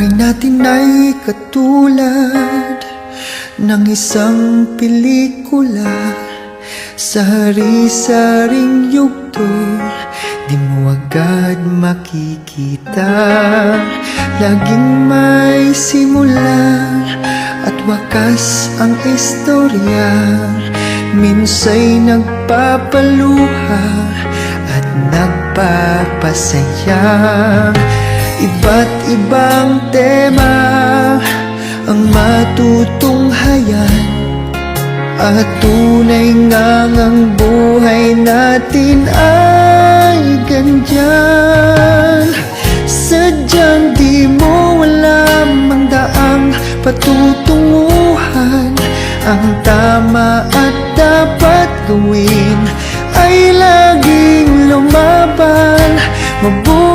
Buhay natin ay katulad ng isang pelikula. Sa hari-saring yugto, di mo agad makikita. Laging may simula at wakas ang istorya. Minsa'y nagpapaluha at nagpapasaya Iba't ibang tema ang matutunghayan. At tunay ngang ang buhay natin ay ganyan. Sadyang di mo alam ang daang patutunguhan. Ang tama at dapat gawin ay laging lumaban. Mabubuhay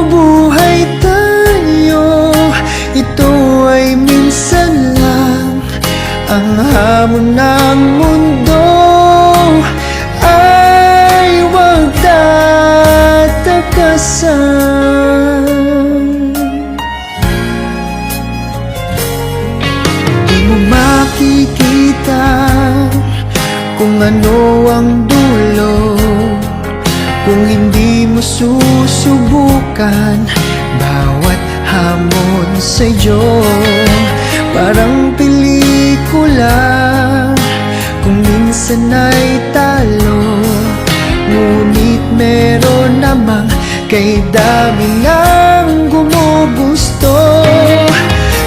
susubukan bawat hamon sa'yo Parang pelikula kung minsan ay talo Ngunit meron namang kay dami ng gumugusto.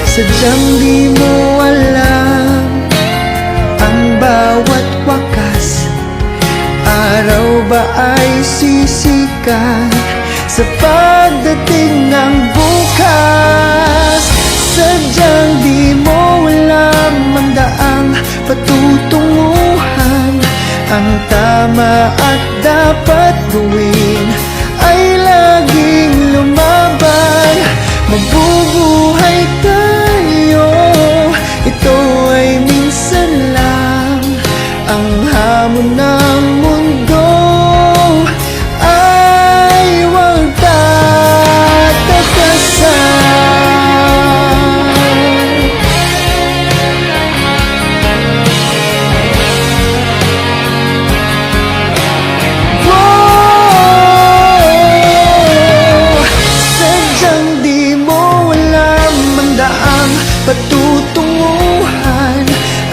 Sadyang di mo alam ang bawat wakas Araw ba ay sisikat sa pagdating ng bukas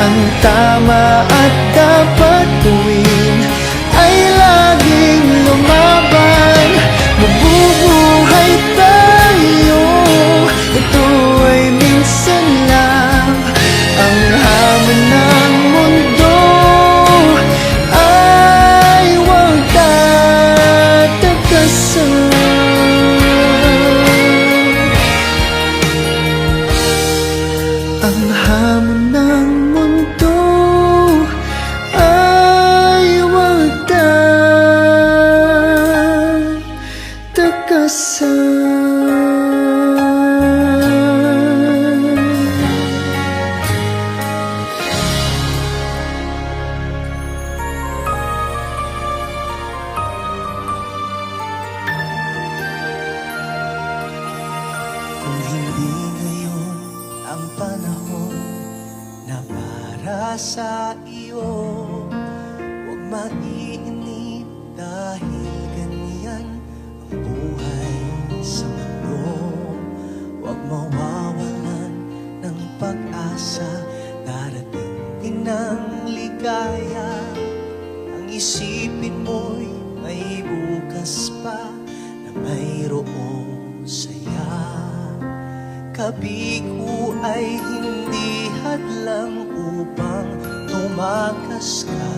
Ang tama at tumakas ka.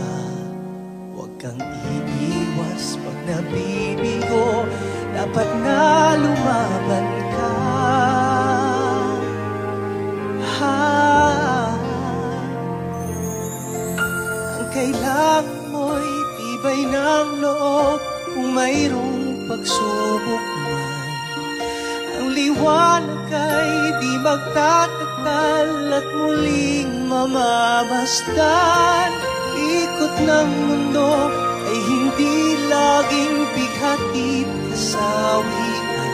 Huwag kang iiwas pag nabibigo. Dapat na lumaban ka. Ha. Ang kailangan mo'y tibay ng loob Kung mayroong pagsubok man. Ang liwanag ay di magtatagal At muling mamamasdan Ikot ng mundo ay hindi laging bighatid kasawian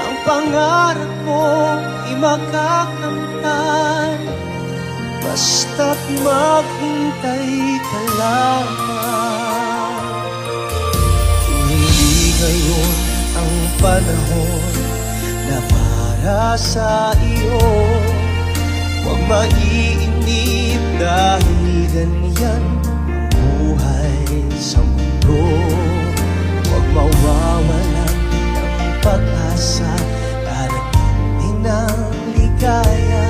Ang pangarap mo makakamtan Basta't maghintay ka lamang. Kung hindi ngayon ang panahon na para sa iyo. Huwag maiinip dahil ganyan buhay sa mundo. Huwag mawawalan ng pag-asa. Darating ang ligaya.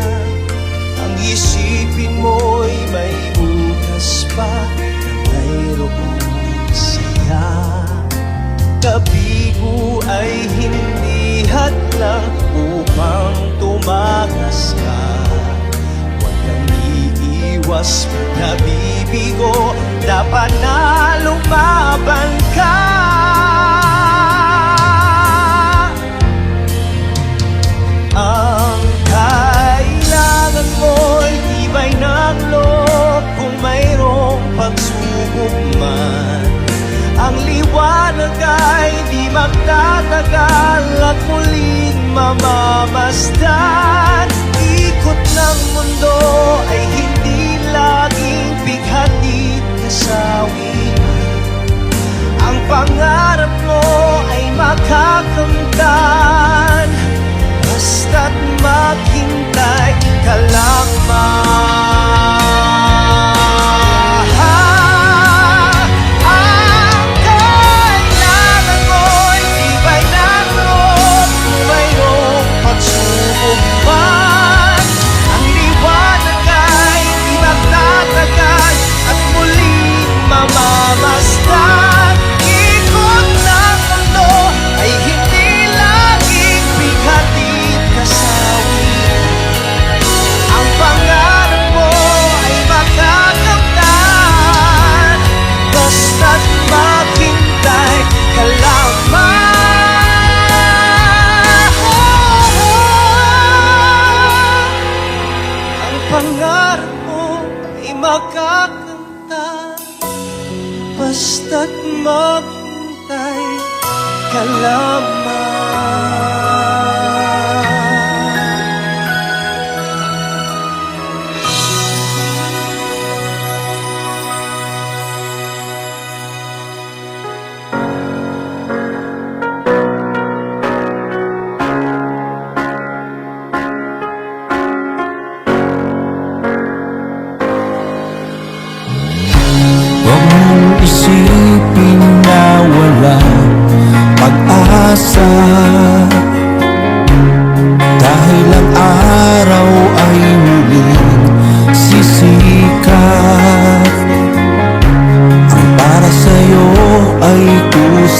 Ang isipin mo'y may bukas pa Na mayroong saya. Tabigo ay hindi hadlang iiwas nabibigo Dapat na lumaban ka. Ang kailangan mo'y tibay ng loob Kung mayroong pagsubok man. Ang liwanag ay di magtatagal At muling mamamasdan Ikot ng mundo ay hindi kasawian ang pangarap mo ay makakamtan. Basta't maghintay ka lamang Basta't maghintay ka lamang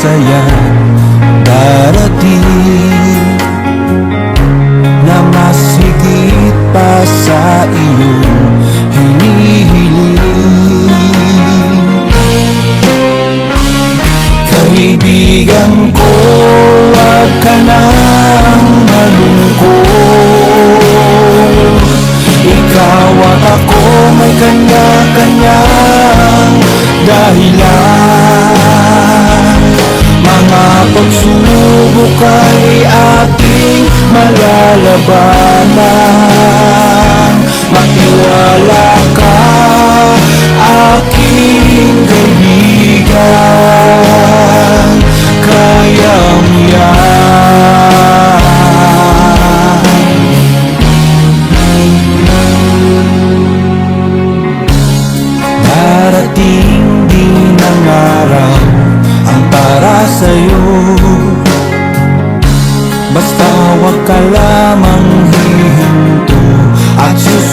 yeah. Ating malalabanan. Magtiwala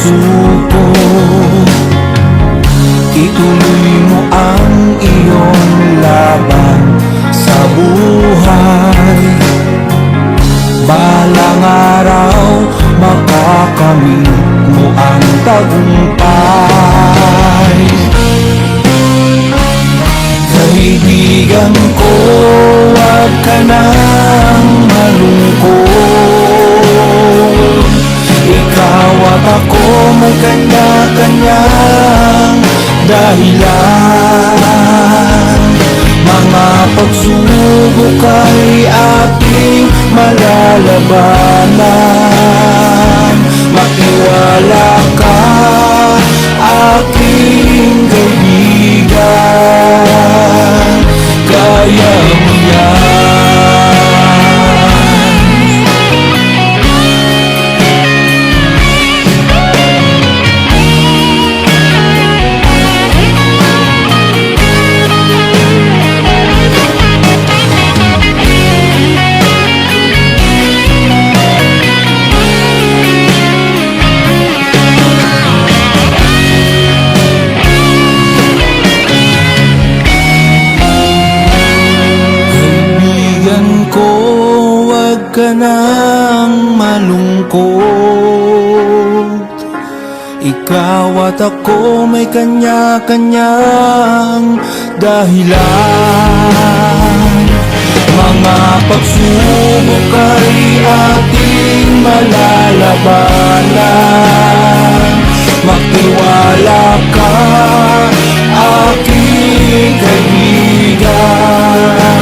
at susuko. Ituloy mo ang iyong laban sa buhay. Balang araw makakamit mo ang tagumpay. Kaibigan ko, wag ka nang ako may kanya-kanyang dahilan. Mga pagsubok ay ating malalabanan. Magtiwala Ikaw at ako may kanya-kanyang dahilan. Mga pagsubok ay ating malalabanan. Magtiwala ka, aking kaibigan